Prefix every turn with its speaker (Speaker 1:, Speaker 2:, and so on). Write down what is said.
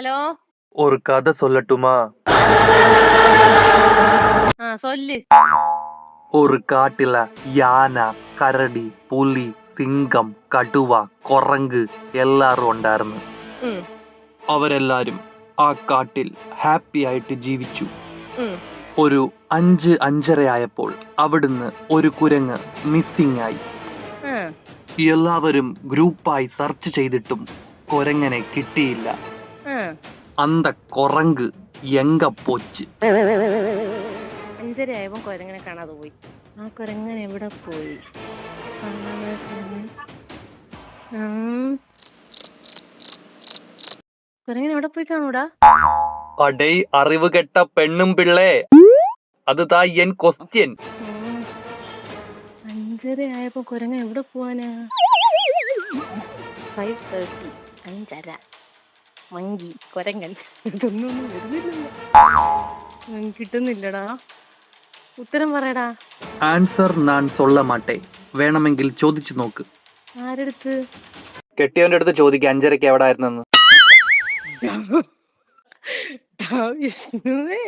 Speaker 1: Hello
Speaker 2: ஒரு கதை சொல்லட்டுமா
Speaker 1: ആ സൊല്ല്
Speaker 2: ஒரு காட்டுல யானை கரடி புலி സിംഹം കടുവ കൊറങ്ക് എല്ലാരും ഉണ്ടായിരുന്നു
Speaker 1: ഉം,
Speaker 2: അവരെല്ലാരും ആ കാട്ടിൽ ഹാപ്പി ആയിട്ട് ജീവിച്ചു
Speaker 1: ഉം.
Speaker 2: ഒരു അഞ്ച് അഞ്ചരയായപ്പോൾ അവിടുന്ന് ഒരു കുരങ്ങ് മിസ്സിംഗ് ആയി
Speaker 1: ആ,
Speaker 2: എല്ലാവരും ഗ്രൂപ്പായി സെർച്ച് ചെയ്തിട്ടും കുരങ്ങനെ കിട്ടിയില്ല അന്ത കൊറങ്ക് എങ്ക പോച്ച്
Speaker 1: അഞ്ചര ആയപ്പോ കൊരങ്ങനെ കാണാതെ പോയി. ആ കൊരങ്ങൻ എവിടെ പോയി? കൊരങ്ങൻ. ഉം. കൊരങ്ങൻ എവിടെ പോയി കാണൂടാ?
Speaker 2: അടേ അറിവ് കെട്ട പെണ്ണും പിള്ളേ. അത് താ എൻ ക്വസ്റ്റ്യൻ.
Speaker 1: ഉം. അഞ്ചര ആയപ്പോ കൊരങ്ങൻ എവിടെ പോവാനാ? ഫൈവ് തേർട്ടി അഞ്ചര. മങ്കി കൊരങ്ങൻ. ഇതൊന്നും വരുന്നില്ല കിട്ടുന്നില്ലടാ. ഉത്തരം പറയടാ.
Speaker 2: ആൻസർ ഞാൻ സൊല്ല മാട്ടെ വേണമെങ്കിൽ ചോദിച്ചു നോക്ക്.
Speaker 1: ആരെടുത്ത്?
Speaker 2: കെട്ടിയവന്റെ അടുത്ത് ചോദിക്ക അഞ്ചരക്ക് എവിടെ ആയിരുന്നെന്ന്
Speaker 1: വിഷ്ണുവേ.